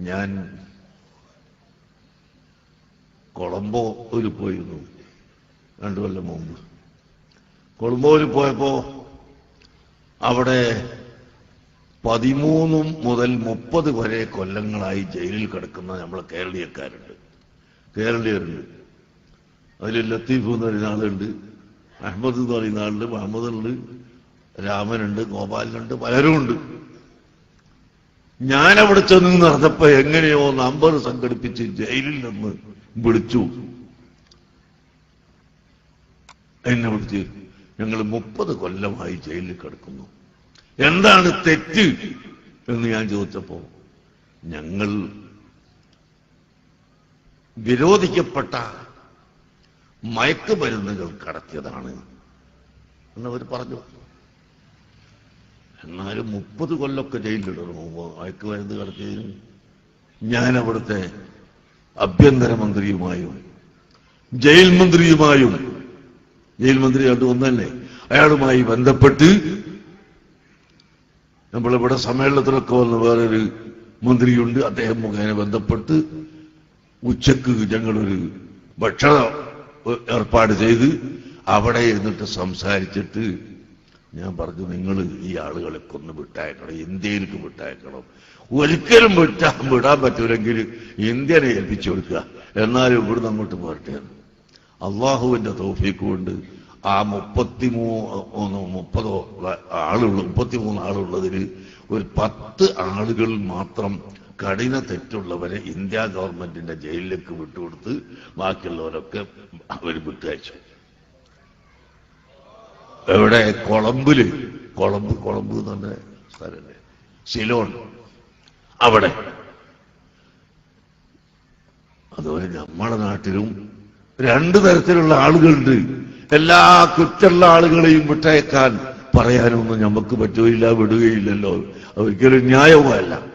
ഞാൻ കൊളംബോയിൽ പോയിരുന്നു രണ്ടു കൊല്ലം മുമ്പ്. കൊളംബോയിൽ പോയപ്പോ അവിടെ പതിമൂന്നും മുതൽ മുപ്പത് വരെ കൊല്ലങ്ങളായി ജയിലിൽ കിടക്കുന്ന നമ്മളെ കേരളീയക്കാരുണ്ട്. കേരളീയരുണ്ട്. അതിൽ ലത്തീഫ് എന്ന് പറയുന്ന ആളുണ്ട് അഹമ്മദ് എന്ന് പറയുന്ന ആളുണ്ട് മുഹമ്മദ് ഉണ്ട് രാമനുണ്ട് ഗോപാലനുണ്ട് പലരും ഉണ്ട് ഞാനവിടെ ചെന്ന് നടന്നപ്പോ എങ്ങനെയോ നമ്പർ സംഘടിപ്പിച്ച് ജയിലിൽ നിന്ന് വിളിച്ചു. എന്നെ വിളിച്ച് ഞങ്ങൾ മുപ്പത് കൊല്ലമായി ജയിലിൽ കിടക്കുന്നു. എന്താണ് തെറ്റ് എന്ന് ഞാൻ ചോദിച്ചപ്പോ ഞങ്ങൾ വിരോധിക്കപ്പെട്ട മയക്കുമരുന്നുകൾ കടത്തിയതാണ്. എന്നവർ പറഞ്ഞു. എന്നാലും മുപ്പത് കൊല്ലമൊക്കെ അയക്ക് വരുന്നത് കടത്തിയതിന് ഞാൻ അവിടുത്തെ ആഭ്യന്തരമന്ത്രിയുമായും ജയിൽ മന്ത്രിയുമായും ജയിൽ മന്ത്രി അത് ഒന്നല്ലേ അയാളുമായി ബന്ധപ്പെട്ട് നമ്മളിവിടെ സമ്മേളനത്തിലൊക്കെ വന്ന വേറൊരു മന്ത്രിയുണ്ട്. അദ്ദേഹം മുഖേന ബന്ധപ്പെട്ട് ഉച്ചയ്ക്ക് ഞങ്ങളൊരു ഭക്ഷണ ഏർപ്പാട് ചെയ്ത് അവിടെ ഇരുന്നിട്ട് സംസാരിച്ചിട്ട് ഞാൻ പറഞ്ഞു നിങ്ങൾ ഈ ആളുകളെ കൊന്ന് വിട്ടയക്കണം ഇന്ത്യയിലേക്ക് വിട്ടയക്കണം. ഒരിക്കലും വിട്ടാ വിടാൻ പറ്റൂലെങ്കിൽ ഇന്ത്യനെ ഏൽപ്പിച്ചു കൊടുക്കുക. എന്നാലും ഇവിടുന്ന് അങ്ങോട്ട് പോരട്ടെ അള്ളാഹുവിന്റെ തോഫിക്ക് കൊണ്ട് ആ മുപ്പത്തിമൂന്ന് മുപ്പതോ ആളുള്ള മുപ്പത്തിമൂന്ന് ആളുള്ളതിൽ ഒരു പത്ത് ആളുകൾ മാത്രം കഠിന തെറ്റുള്ളവരെ ഇന്ത്യ ഗവൺമെന്റിന്റെ ജയിലിലേക്ക് വിട്ടുകൊടുത്ത് ബാക്കിയുള്ളവരൊക്കെ അവർ വിട്ടയച്ചു. എവിടെ? കൊളംബിൽ. കൊളംബ് കൊളംബ് എന്ന് പറഞ്ഞ സ്ഥലല്ലേ? സിലോൺ. അവിടെ. അതുപോലെ നമ്മുടെ നാട്ടിലും രണ്ട് തരത്തിലുള്ള ആളുകളുണ്ട്. എല്ലാ കുറ്റുള്ള ആളുകളെയും വിട്ടയക്കാൻ പറയാനൊന്നും നമുക്ക് പറ്റുകയില്ല വിടുകയില്ലല്ലോ. ഒരിക്കലും ന്യായവുമല്ല.